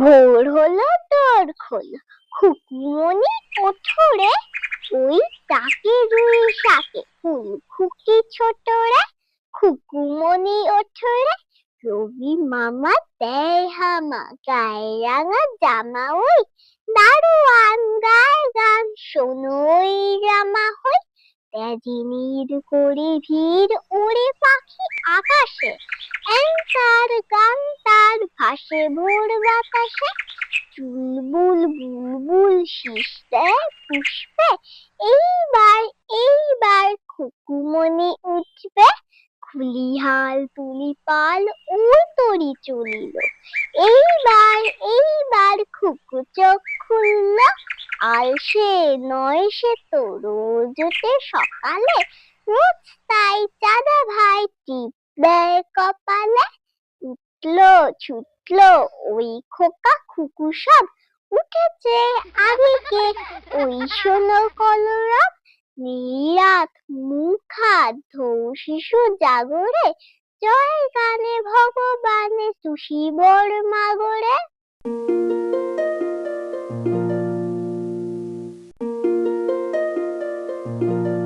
ভোর হলো তোর খোলো খুকুমনি ওই তাকে রুই শাকে ফুল খুকি ছোট রে খুকুমনি ওঠরে, রবি মামা দেয় হামা, গায়ে রাঙা জামা ওই, দারোয়ান গায় গান শোনো ওই রামা হই। তেজিনীর করে ভিড় ওড়ে পাখি আকাশে তার গান তার ভাসে ভোর বাতাসে চুলবুল বুলবুল শীষ দেয় পুষ্পে। এইবার এইবার খুকুমনি উঠবে, খুলিহাল তুলি পাল ওই তরি চলিল। এইবার এইবার খুকু চোখ খুলল আর সে নয় সে তো রোজতে সকালে। রোজ তাই চাঁদা ভাই টিপ দেয় কপালে ছুটলো ছুটলো, ওই খোকা খুকু সব উঠেছে আবেগে ওই সোনো কলরব নিরাত মুখা ধৌ শিশু জাগরে, জয় গানে ভগবানে তুষিবর মাগরে। thank you